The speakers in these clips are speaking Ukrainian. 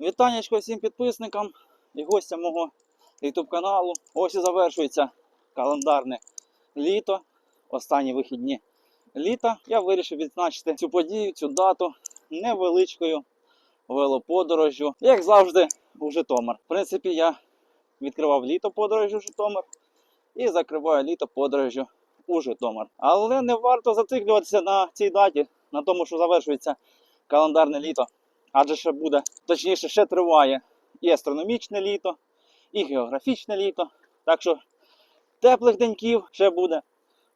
Вітанечко всім підписникам і гостям мого YouTube каналу. Ось і завершується календарне літо, останні вихідні літа. Я вирішив відзначити цю подію, цю дату невеличкою велоподорожжю, як завжди, у Житомир. В принципі, я відкривав літо подорожі у Житомир і закриваю літо подорожю у Житомир. Але не варто зациклюватися на цій даті, на тому, що завершується календарне літо. Адже ще буде, точніше, ще триває і астрономічне літо, і географічне літо. Так що теплих деньків ще буде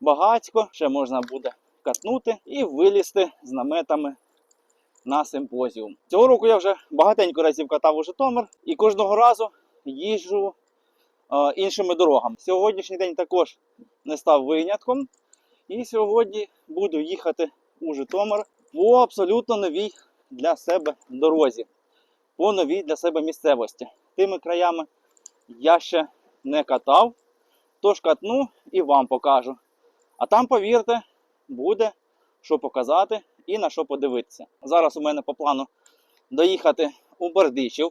багатько, ще можна буде катнути і вилізти з наметами на симпозіум. Цього року я вже багатенько разів катав у Житомир і кожного разу їжджу е, іншими дорогами. Сьогоднішній день також не став винятком. І сьогодні буду їхати у Житомир по абсолютно новій для себе дорозі, по новій для себе місцевості. Тими краями я ще не катав, тож катну і вам покажу. А там, повірте, буде що показати і на що подивитися. Зараз у мене по плану доїхати у Бердичів,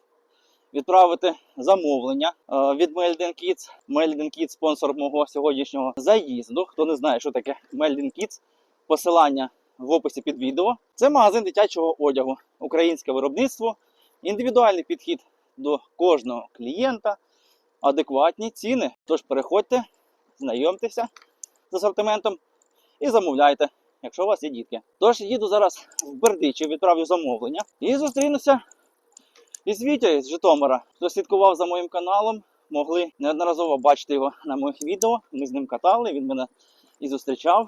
відправити замовлення е, від Melding Kids. Melding Kids – спонсор мого сьогоднішнього заїзду. Хто не знає, що таке Melding Kids, посилання в описі під відео. Це магазин дитячого одягу, українське виробництво, індивідуальний підхід до кожного клієнта, адекватні ціни. Тож переходьте, знайомтеся з асортиментом і замовляйте, якщо у вас є дітки. Тож їду зараз в Бердичів, відправлю замовлення і зустрінуся із Вітєю з Житомира. Хто слідкував за моїм каналом, могли неодноразово бачити його на моїх відео. Ми з ним катали, він мене і зустрічав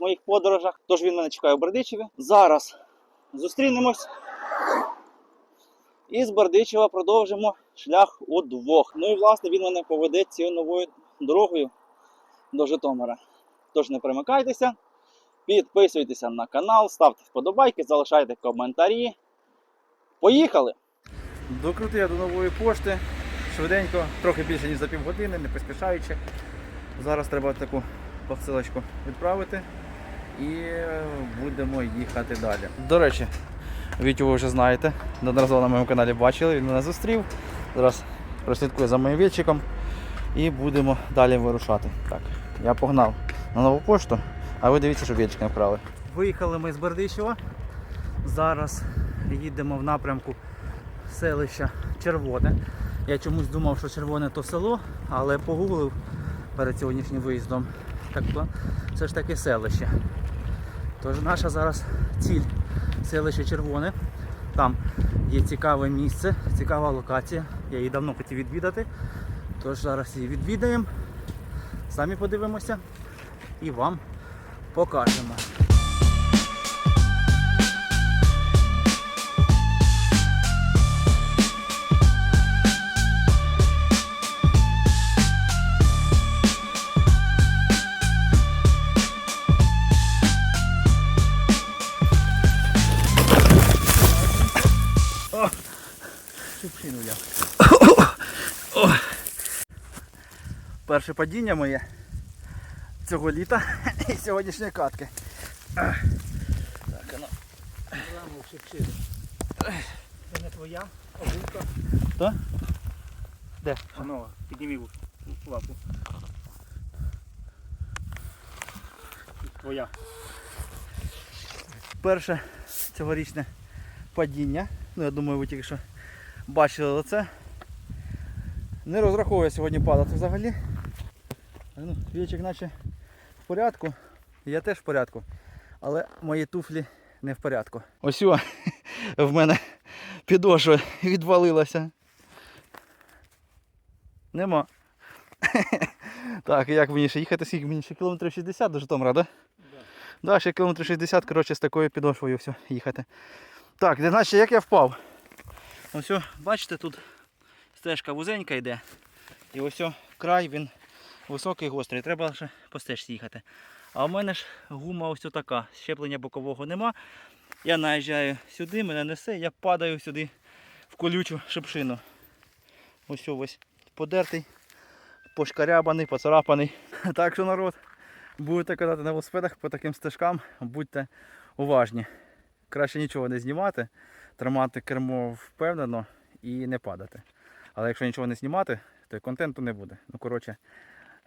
моїх подорожах. Тож він мене чекає у Бердичеві. Зараз зустрінемось. І з Бердичева продовжимо шлях удвох. Ну і власне він мене поведе цією новою дорогою до Житомира. Тож не примикайтеся, підписуйтеся на канал, ставте вподобайки, залишайте коментарі. Поїхали! Докрутив я до нової пошти. Швиденько, трохи більше, ніж за півгодини, не поспішаючи. Зараз треба таку посилочку відправити і будемо їхати далі. До речі, Вітю ви вже знаєте, неодноразово на моєму каналі бачили, він мене зустрів. Зараз прослідкую за моїм вільчиком і будемо далі вирушати. Так, я погнав на нову пошту, а ви дивіться, щоб вільчик не вкрали. Виїхали ми з Бердичева. Зараз їдемо в напрямку селища Червоне. Я чомусь думав, що червоне то село, але погуглив перед сьогоднішнім виїздом. Так це ж таки селище. Тож наша зараз ціль селище Червоне. Там є цікаве місце, цікава локація. Я її давно хотів відвідати. Тож зараз її відвідаємо, самі подивимося і вам покажемо. Перше падіння моє цього літа і сьогоднішньої катки. Так, ну. Ламу шипшину. Це не твоя, а вулка. Хто? Де? Панова, підніми лапу. Твоя. Перше цьогорічне падіння. Ну, я думаю, ви тільки що бачили лице. Не розраховую сьогодні падати взагалі. Ну, вічик наче в порядку. Я теж в порядку. Але мої туфлі не в порядку. Ось о, в мене підошва відвалилася. Нема. Так, як мені ще їхати? Скільки мені ще кілометрів 60 до Житомира, так? Да? Да, ще кілометрів 60, коротше, з такою підошвою все, їхати. Так, де значить, як я впав? Ось, бачите, тут стежка вузенька йде. І ось край він високий гострий. Треба лише по стежці їхати. А у мене ж гума ось така. Щеплення бокового нема. Я наїжджаю сюди, мене несе, я падаю сюди в колючу шипшину. Ось ось подертий, пошкарябаний, поцарапаний. Так що народ, будете катати на велосипедах по таким стежкам, будьте уважні. Краще нічого не знімати, тримати кермо впевнено і не падати. Але якщо нічого не знімати, то й контенту не буде. Ну, коротше,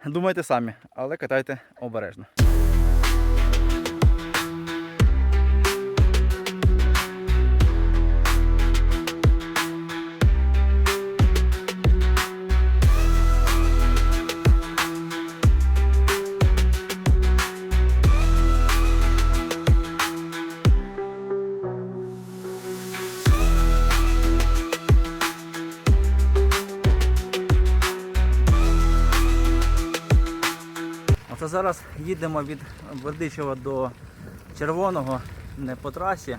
думайте самі, але катайте обережно. Зараз їдемо від Бердичева до Червоного не по трасі,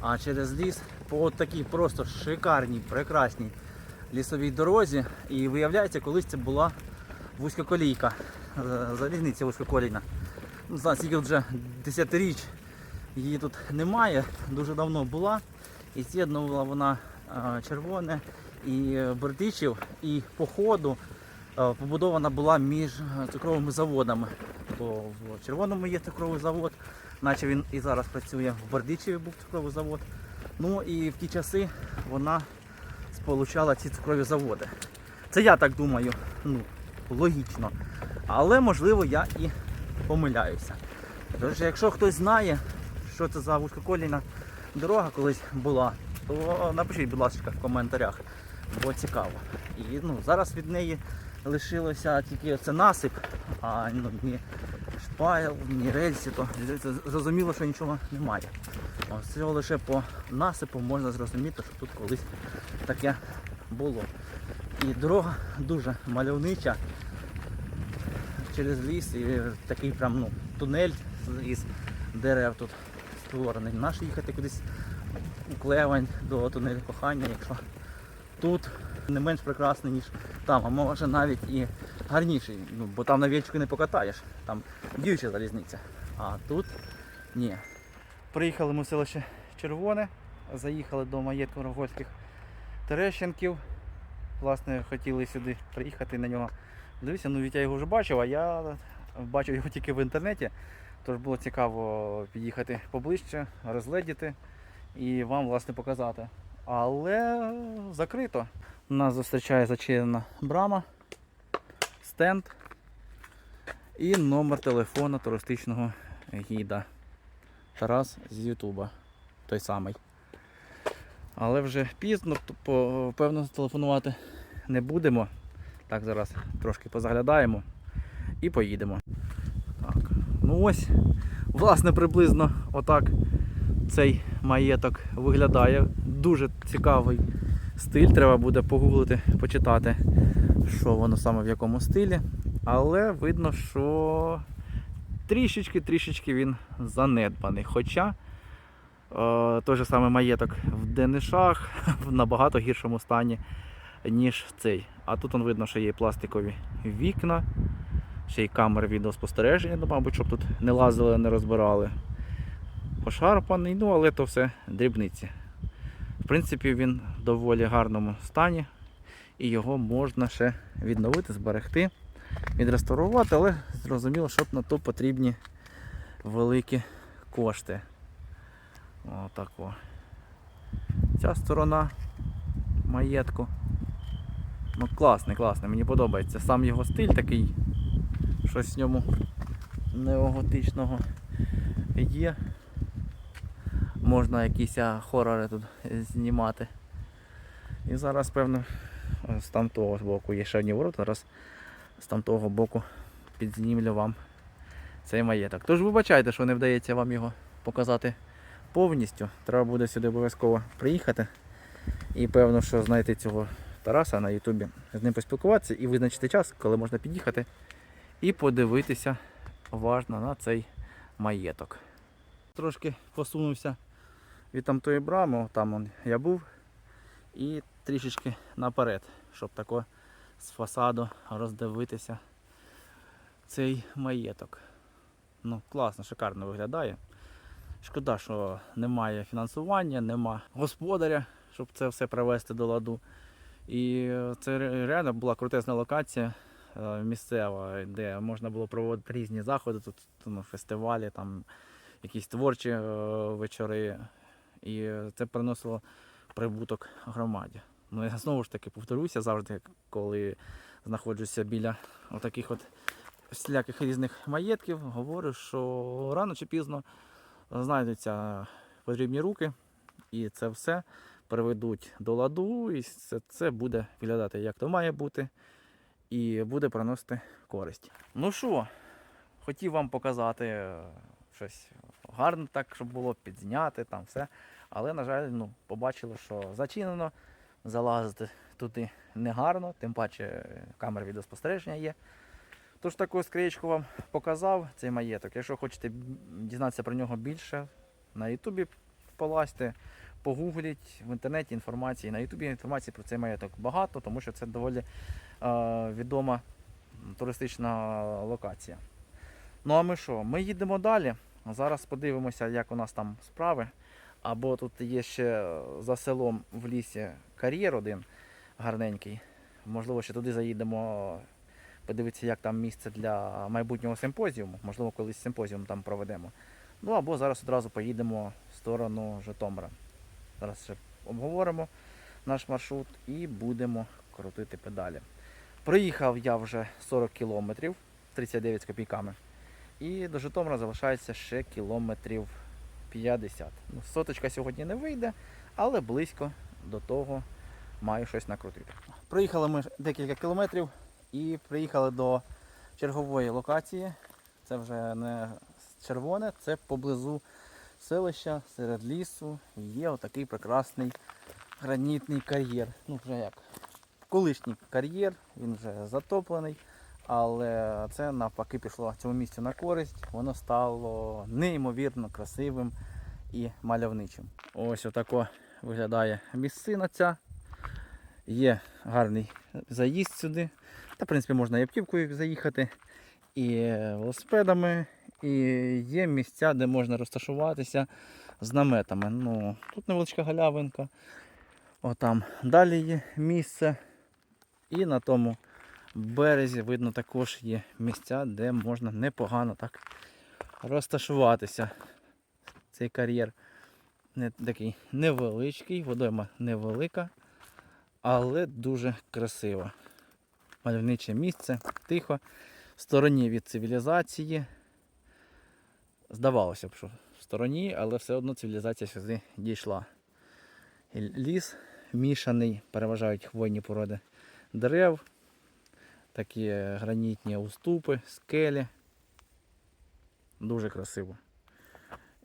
а через ліс по такій просто шикарній, прекрасній лісовій дорозі. І виявляється, колись це була вузькоколійка, е, залізниця вузькоколійна. Ну, Не знаю, скільки вже десятиріч її тут немає, дуже давно була. І з'єднувала вона е, червоне і Бердичів, і по ходу е, побудована була між е, цукровими заводами. Бо в Червоному є цукровий завод, наче він і зараз працює. В Бердичеві був цукровий завод. Ну і в ті часи вона сполучала ці цукрові заводи. Це я так думаю, ну, логічно. Але можливо я і помиляюся. Тож, якщо хтось знає, що це за вузькоколійна дорога колись була, то напишіть, будь ласка, в коментарях, бо цікаво. І ну, зараз від неї лишилося тільки оце насип, а ну, ні шпайл, ні рельсі, то зрозуміло, що нічого немає. Ось цього лише по насипу можна зрозуміти, що тут колись таке було. І дорога дуже мальовнича через ліс і такий прям ну, тунель із дерев тут створений. Наш їхати кудись у Клевань до тунелю кохання, якщо тут не менш прекрасний, ніж там, а може навіть і гарніший, ну, бо там на вічку не покатаєш, там діюча залізниця. А тут ні. Приїхали ми в селище Червоне, заїхали до маєтку Рогольських Терещенків. Власне, хотіли сюди приїхати на нього. Дивіться, ну Вітя його вже бачив, а я бачив його тільки в інтернеті. Тож було цікаво під'їхати поближче, розгледіти і вам власне показати. Але закрито. Нас зустрічає зачинена брама, стенд і номер телефона туристичного гіда. Тарас з Ютуба. Той самий. Але вже пізно, то, певно, телефонувати не будемо. Так, зараз трошки позаглядаємо і поїдемо. Так. Ну ось, власне, приблизно отак цей маєток виглядає. Дуже цікавий стиль. Треба буде погуглити, почитати, що воно саме в якому стилі. Але видно, що трішечки-трішечки він занедбаний. Хоча е, той же самий маєток в Денишах в набагато гіршому стані, ніж цей. А тут он видно, що є пластикові вікна, ще й камери відеоспостереження, ну, мабуть, щоб тут не лазили, не розбирали. Пошарпаний, ну але то все дрібниці. Принципі, він в доволі гарному стані і його можна ще відновити, зберегти, відреставрувати, але зрозуміло, що на то потрібні великі кошти. Отак о. Ця сторона маєтку. Ну класний, класний, мені подобається. Сам його стиль такий, щось в ньому неоготичного є. Можна якісь хорори тут знімати. І зараз, певно, з там того боку є ще одні ворота, зараз з там того боку підзнімлю вам цей маєток. Тож вибачайте, що не вдається вам його показати повністю. Треба буде сюди обов'язково приїхати. І певно, що знайти цього Тараса на Ютубі, з ним поспілкуватися і визначити час, коли можна під'їхати і подивитися уважно на цей маєток. Трошки посунувся від тамтої брами, там он я був, і трішечки наперед, щоб тако з фасаду роздивитися цей маєток. Ну, класно, шикарно виглядає. Шкода, що немає фінансування, нема господаря, щоб це все привести до ладу. І це реально була крутезна локація е, місцева, де можна було проводити різні заходи, тут ну, фестивалі, там якісь творчі е, вечори. І це приносило прибуток громаді. Ну, я знову ж таки повторюся завжди, коли знаходжуся біля отаких от всіляких різних маєтків, говорю, що рано чи пізно знайдуться потрібні руки, і це все приведуть до ладу, і це, це буде виглядати як то має бути, і буде приносити користь. Ну що, хотів вам показати е, щось гарне так, щоб було підзняти там все. Але, на жаль, ну, побачили, що зачинено, залазити туди негарно, тим паче е, камера відеоспостереження є. Тож таку скриєчку вам показав цей маєток. Якщо хочете дізнатися про нього більше, на Ютубі полазьте, погугліть в інтернеті інформації. На Ютубі інформації про цей маєток багато, тому що це доволі е, відома туристична локація. Ну а ми що? Ми їдемо далі. Зараз подивимося, як у нас там справи. Або тут є ще за селом в лісі кар'єр один гарненький. Можливо, ще туди заїдемо, подивитися, як там місце для майбутнього симпозіуму. Можливо, колись симпозіум там проведемо. Ну або зараз одразу поїдемо в сторону Житомира. Зараз ще обговоримо наш маршрут і будемо крутити педалі. Проїхав я вже 40 кілометрів, 39 з копійками. І до Житомира залишається ще кілометрів 50. Ну, соточка сьогодні не вийде, але близько до того маю щось накрутити. Проїхали ми декілька кілометрів і приїхали до чергової локації. Це вже не червоне, це поблизу селища, серед лісу. Є отакий прекрасний гранітний кар'єр. Ну, вже як колишній кар'єр, він вже затоплений. Але це навпаки пішло цьому місцю на користь. Воно стало неймовірно красивим і мальовничим. Ось отако виглядає місцина ця. Є гарний заїзд сюди. Та, в принципі, можна і автівкою заїхати, і велосипедами, і є місця, де можна розташуватися з наметами. Ну, тут невеличка галявинка. Отам далі є місце. І на тому березі видно також є місця, де можна непогано так розташуватися. Цей кар'єр не такий невеличкий, водойма невелика, але дуже красиво. Мальовниче місце, тихо, в стороні від цивілізації. Здавалося б, що в стороні, але все одно цивілізація сюди дійшла. Ліс мішаний, переважають хвойні породи дерев, такі гранітні уступи, скелі. Дуже красиво.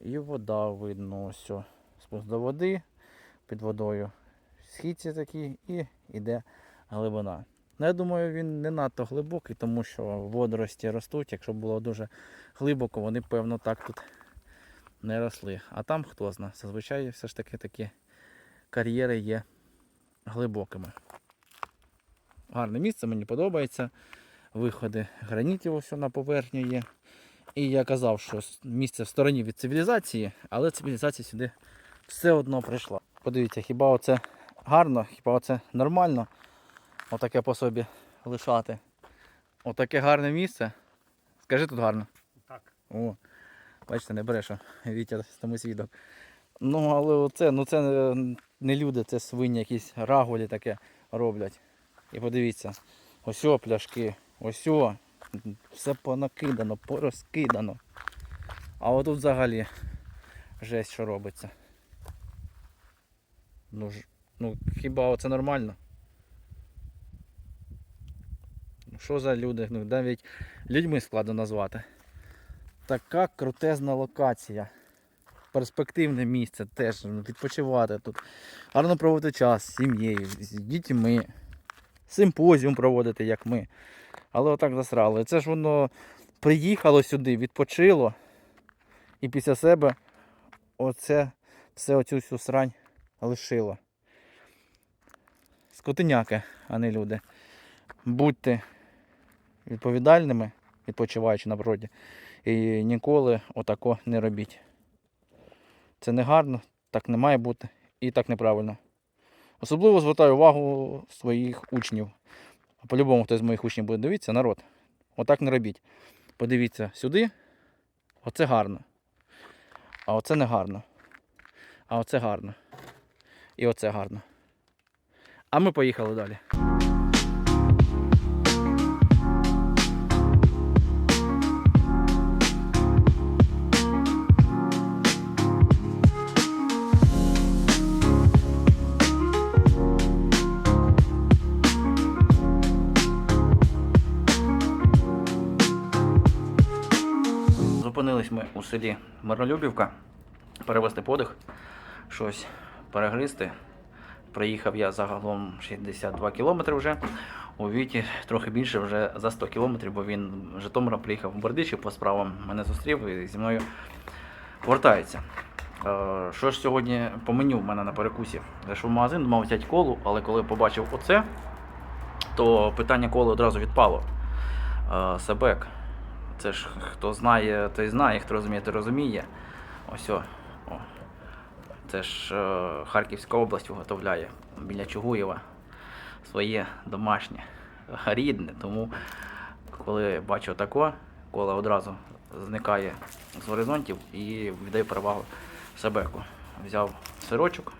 І вода видно, ось спуск до води, під водою східці такі і йде глибина. Ну, я думаю, він не надто глибокий, тому що водорості ростуть. Якщо було дуже глибоко, вони, певно, так тут не росли. А там хто знає, зазвичай все ж таки такі кар'єри є глибокими. Гарне місце, мені подобається. Виходи гранітів ось на поверхню є. І я казав, що місце в стороні від цивілізації, але цивілізація сюди все одно прийшла. Подивіться, хіба оце гарно, хіба оце нормально? Отаке по собі лишати. Отаке гарне місце. Скажи тут гарно. Так. О, бачите, не береш, а Вітя тому свідок. Ну, але оце, ну це не- не люди, це свині, якісь рагулі таке роблять. І подивіться, ось о пляшки, ось о, все понакидано, порозкидано. А отут взагалі жесть, що робиться. Ну, ж, ну хіба це нормально? Ну, Що за люди? Ну, навіть людьми складно назвати. Така крутезна локація. Перспективне місце теж ну, відпочивати тут. Гарно проводити час з сім'єю, з дітьми. Симпозіум проводити, як ми. Але отак засрали. Це ж воно приїхало сюди, відпочило. І після себе оце все оцю всю срань лишило. Скотиняки, а не люди. Будьте відповідальними, відпочиваючи на природі. І ніколи отако не робіть. Це не гарно, так не має бути і так неправильно. Особливо звертаю увагу своїх учнів. А По-любому хтось з моїх учнів буде дивитися, народ. Отак не робіть. Подивіться сюди. Оце гарно. А оце не гарно. А оце гарно. І оце гарно. А ми поїхали далі. Ми у селі Миролюбівка, перевести подих, щось перегризти. Проїхав я загалом 62 кілометри вже. У Віті трохи більше вже за 100 кілометрів, бо він з Житомира приїхав в Бердичів по справам, мене зустрів і зі мною повертається. Е, Що ж сьогодні по меню в мене на перекусі? Зайшов в магазин, думав взяти колу, але коли побачив оце, то питання коли одразу відпало. Е, Себек. Це ж хто знає, той знає, хто розуміє, той розуміє. Ось о. о. Це ж е, Харківська область виготовляє біля Чугуєва своє домашнє, рідне. Тому коли бачу тако, кола одразу зникає з горизонтів і віддаю перевагу Себеку. Взяв сирочок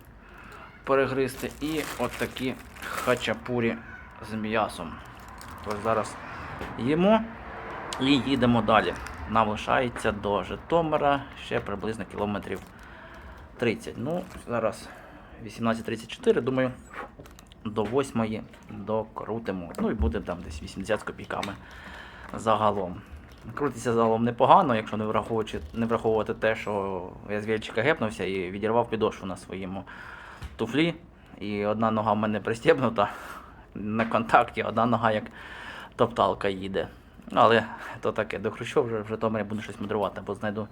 перегризти і от такі хачапурі з м'ясом. Тож зараз їмо. І їдемо далі. Нам лишається до Житомира ще приблизно кілометрів 30. Ну, зараз 18.34, думаю, до 8 докрутимо. Ну і буде там десь 80 з копійками загалом. Крутиться загалом непогано, якщо не враховувати, не враховувати те, що я з вільчика гепнувся і відірвав підошву на своєму туфлі. І одна нога в мене пристібнута на контакті, одна нога як топталка їде. Але то таке, до Хрущов вже в Житомирі буду щось мудрувати, або знайду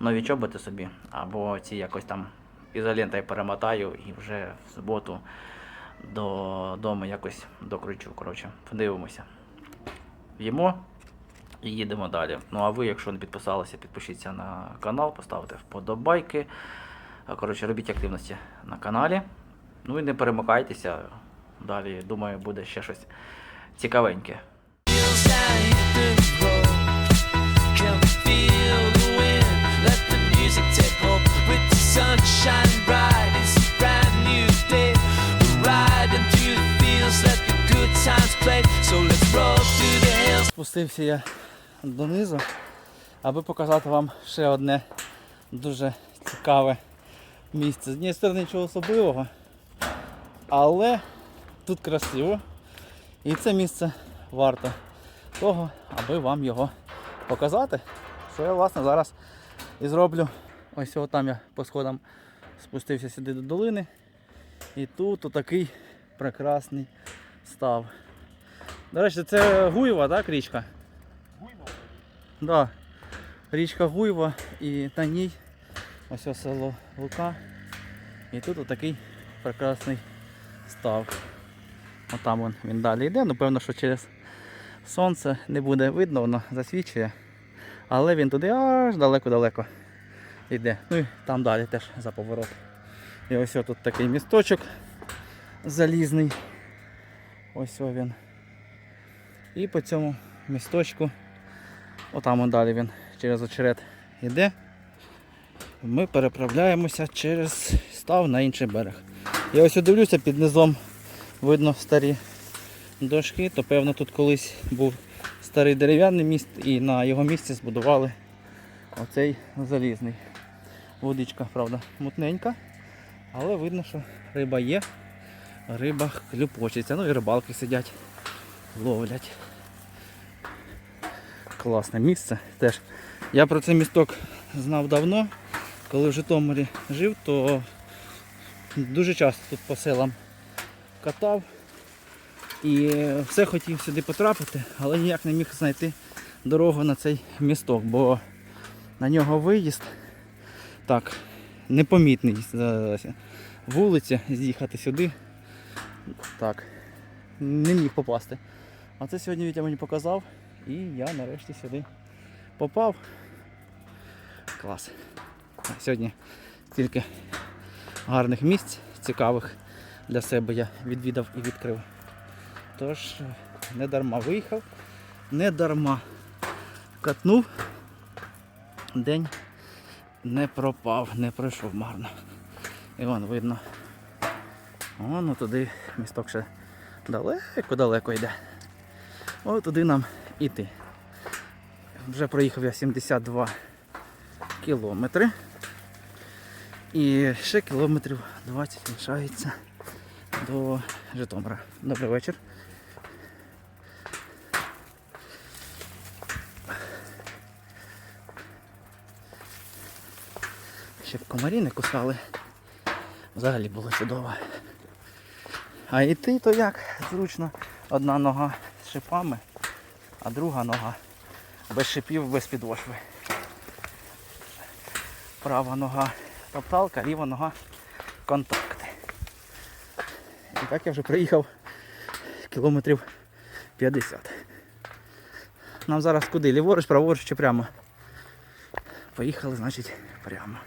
нові чоботи собі, або ці якось там ізолентою перемотаю і вже в суботу до дому якось докручу. Коротше, подивимося. Їмо і їдемо далі. Ну а ви, якщо не підписалися, підпишіться на канал, поставте вподобайки. Коротше, робіть активності на каналі. Ну і не перемикайтеся. Далі, думаю, буде ще щось цікавеньке. Спустився я донизу, аби показати вам ще одне дуже цікаве місце. З однієї сторони нічого особливого, але тут красиво. І це місце варто того, аби вам його показати. Що я власне зараз і зроблю. Ось там я по сходам спустився сюди до долини. І тут отакий прекрасний став. До речі, це Гуєва, так, річка? Гуйва? Да. Річка Гуйва і на ній ось ось село Лука. І тут отакий прекрасний став. Отам вон він далі йде. Ну, певно, що через сонце не буде видно, воно засвічує. Але він туди аж далеко-далеко йде. Ну і там далі теж за поворот. І ось тут такий місточок залізний. Ось о він. І по цьому місточку, отам он далі він через очерет йде. Ми переправляємося через став на інший берег. Я ось дивлюся під низом видно старі дошки, то певно тут колись був старий дерев'яний міст і на його місці збудували оцей залізний. Водичка, правда, мутненька, але видно, що риба є, риба клюпочеться. Ну і рибалки сидять, ловлять. Класне місце теж. Я про цей місток знав давно. Коли в Житомирі жив, то дуже часто тут по селам катав. І все хотів сюди потрапити, але ніяк не міг знайти дорогу на цей місток, бо на нього виїзд так, непомітний з вулиці, з'їхати сюди. Так, не міг попасти. А це сьогодні Вітя мені показав і я нарешті сюди попав. Клас. Сьогодні стільки гарних місць, цікавих для себе я відвідав і відкрив. Тож не дарма виїхав, не дарма катнув. День не пропав, не пройшов марно. І вон видно О, ну туди місток ще далеко-далеко йде. О, туди нам іти. Вже проїхав я 72 кілометри. І ще кілометрів 20 лишається до Житомира. Добрий вечір. Щоб комарі не кусали. Взагалі було чудово. А йти то як? Зручно. Одна нога з шипами, а друга нога без шипів, без підошви. Права нога топталка, ліва нога контакти. І так я вже приїхав кілометрів 50. Нам зараз куди? Ліворуч, праворуч чи прямо? Поїхали, значить, прямо.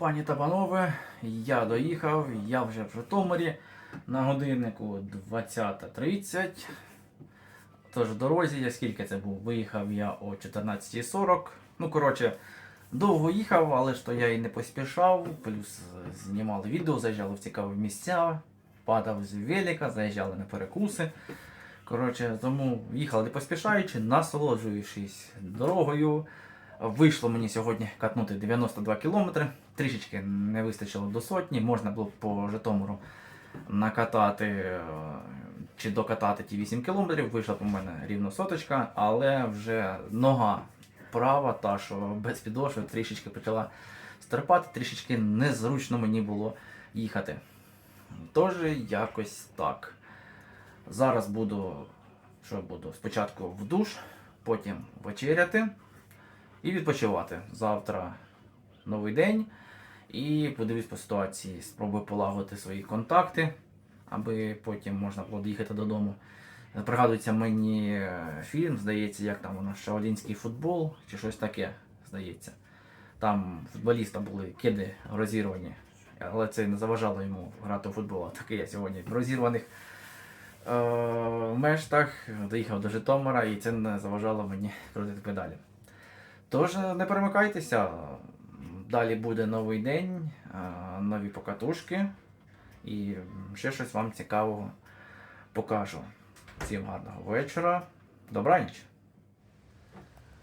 Пані та панове, я доїхав, я вже в Житомирі. На годиннику 20.30. Тож в дорозі, я скільки це був? Виїхав я о 14.40. Ну, коротше, довго їхав, але ж то я і не поспішав. Плюс знімали відео, заїжджали в цікаві місця, падав з велика, заїжджали на перекуси. Коротше, тому їхали не поспішаючи, насолоджуючись дорогою. Вийшло мені сьогодні катнути 92 кілометри. Трішечки не вистачило до сотні. Можна було б по Житомиру накатати е, чи докатати ті 8 кілометрів. Вийшла у мене рівно соточка, але вже нога права, та що без підошви, трішечки почала стерпати, трішечки незручно мені було їхати. Тож якось так. Зараз буду, що буду? Спочатку в душ, потім вечеряти і відпочивати. Завтра новий день. І подивлюсь по ситуації, спробую полагодити свої контакти, аби потім можна було доїхати додому. Пригадується мені е, фільм, здається, як там воно Шаолінський футбол чи щось таке, здається. Там футболіста були киди розірвані, але це не заважало йому грати у футбол. А Такий я сьогодні в розірваних е, мештах доїхав до Житомира і це не заважало мені крутити педалі. Тож не перемикайтеся. Далі буде новий день, нові покатушки і ще щось вам цікавого покажу. Всім гарного вечора. Добраніч!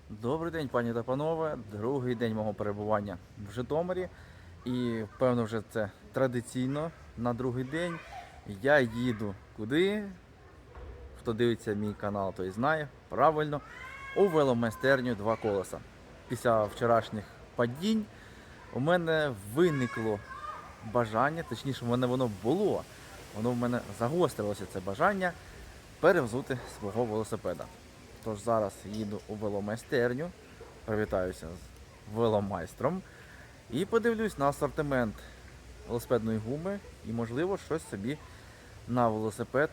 Добрий день, пані та панове. Другий день мого перебування в Житомирі. І певно вже це традиційно на другий день. Я їду куди? Хто дивиться мій канал, той знає. Правильно, у веломайстерню два колеса. Після вчорашніх падінь у мене виникло бажання, точніше, в мене воно було. Воно в мене загострилося це бажання перевзути свого велосипеда. Тож зараз їду у веломайстерню, привітаюся з веломайстром і подивлюсь на асортимент велосипедної гуми і, можливо, щось собі на велосипед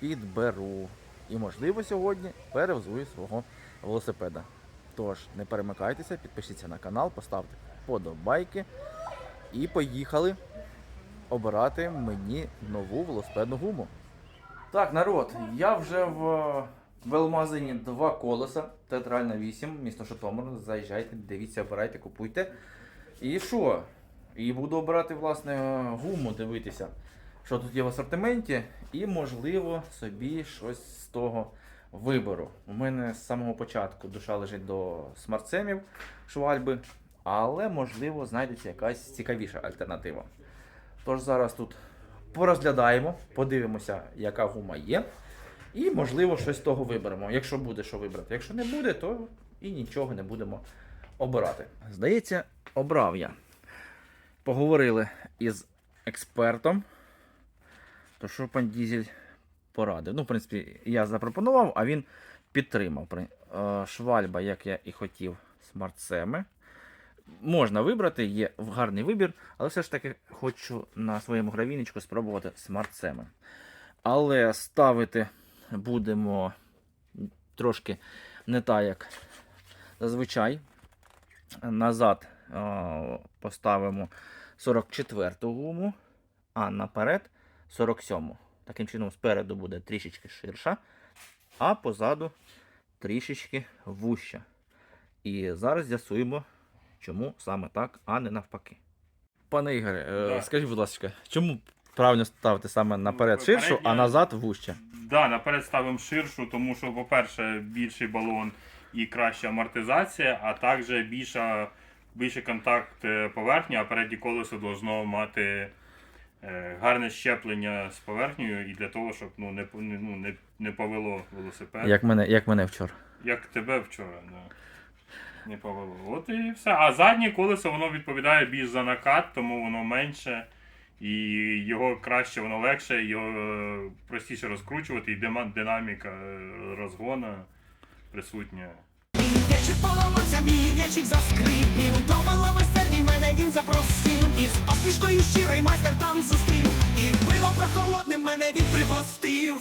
підберу. І, можливо, сьогодні перевзую свого велосипеда. Тож, не перемикайтеся, підпишіться на канал, поставте вподобайки і поїхали обирати мені нову велосипедну гуму. Так, народ, я вже в веломагазині два колеса, театральна 8, місто Житомир. Заїжджайте, дивіться, обирайте, купуйте. І що? І буду обирати власне гуму, дивитися, що тут є в асортименті, і можливо собі щось з того вибору. У мене з самого початку душа лежить до смарцемів швальби, але можливо знайдеться якась цікавіша альтернатива. Тож зараз тут порозглядаємо, подивимося, яка гума є. І, можливо, щось з того виберемо. Якщо буде що вибрати. Якщо не буде, то і нічого не будемо обирати. Здається, обрав я. Поговорили із експертом. То що пан Дізель порадив? Ну, в принципі, я запропонував, а він підтримав. Е, Швальба, як я і хотів, смартсеми. Можна вибрати, є гарний вибір, але все ж таки хочу на своєму гравіночку спробувати смартсеми. Але ставити будемо трошки не так, як зазвичай. Назад е, поставимо 44-ту гуму, а наперед 47-му. Таким чином, спереду буде трішечки ширша, а позаду трішечки вуща. І зараз з'ясуємо, чому саме так, а не навпаки. Пане Ігоре, е, Да. скажіть, будь ласка, чому правильно ставити саме наперед Ну, ширшу, а назад вужче? Да, наперед ставимо ширшу, тому що, по-перше, більший балон і краща амортизація, а також більша, більший контакт е, поверхні, а переднє колесо должно мати гарне щеплення з поверхнею і для того, щоб ну, не, ну, не, не повело велосипед. Як мене, як мене вчора. Як тебе вчора, да. Не повело. От і все. А заднє колесо воно відповідає більш за накат, тому воно менше. І його краще, воно легше, його е, простіше розкручувати, і динаміка е, розгона присутня. Вічик поламався, мій вічик заскрипів Довела веселі мене він запросив. І з посмішкою щирий майстер там зустрів І пиво прохолодним мене він пригостив.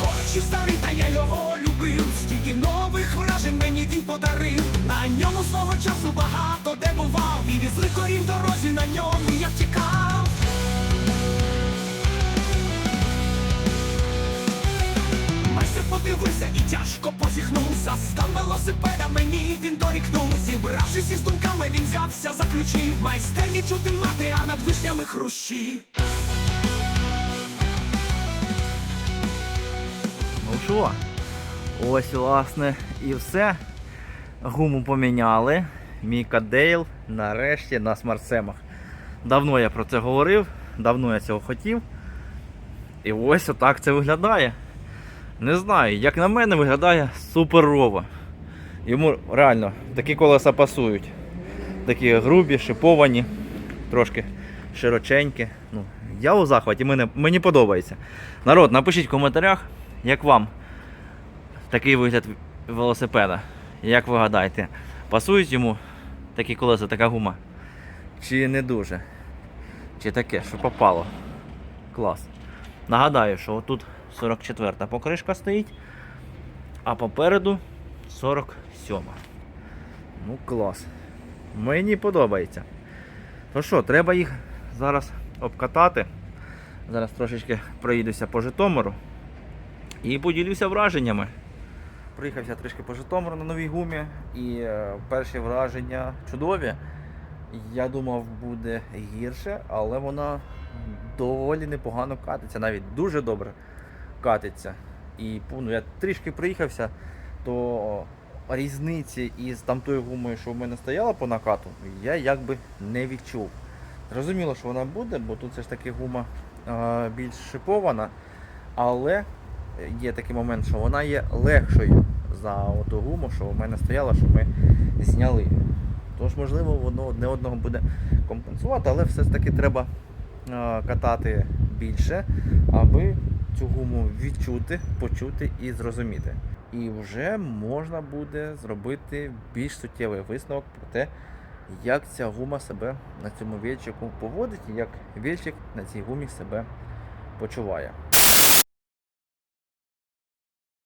Хоче старий, та я його любив. Стільки нових вражень мені він подарив. На ньому свого часу багато де бував. І від злих корів дорозі на ньому. Я втікав Майстер подивився і тяжко позіхнув За стан велосипеда мені він дорікнув Зібравшись із думками, він взявся за ключі Майстерні чути мати, а над вишнями хрущі Ну що, ось власне і все. Гуму поміняли. Міка Дейл нарешті на смарт-семах. Давно я про це говорив, давно я цього хотів. І ось отак це виглядає. Не знаю, як на мене виглядає суперово. Йому реально такі колеса пасують. Такі грубі, шиповані, трошки широченькі. Ну, я у захваті, мені, мені подобається. Народ, напишіть в коментарях, як вам такий вигляд велосипеда. Як ви гадаєте, пасують йому такі колеса, така гума? Чи не дуже? Чи таке, що попало? Клас. Нагадаю, що отут 44-та покришка стоїть, а попереду 47. Ну, клас. Мені подобається. То що, треба їх зараз обкатати. Зараз трошечки проїдуся по Житомиру і поділюся враженнями. Приїхався трішки по Житомиру на новій гумі, і е, перші враження чудові. Я думав, буде гірше, але вона доволі непогано катиться, навіть дуже добре катиться. І ну, я трішки приїхався, то різниці із тамтою гумою, що в мене стояла по накату, я якби не відчув. Зрозуміло, що вона буде, бо тут все ж таки гума е, більш шипована, але є такий момент, що вона є легшою за оту гуму, що в мене стояла, що ми зняли. Тож, можливо, воно одне одного буде компенсувати, але все ж таки треба е, катати більше, аби цю гуму відчути, почути і зрозуміти. І вже можна буде зробити більш суттєвий висновок про те, як ця гума себе на цьому вільчику поводить і як вільчик на цій гумі себе почуває.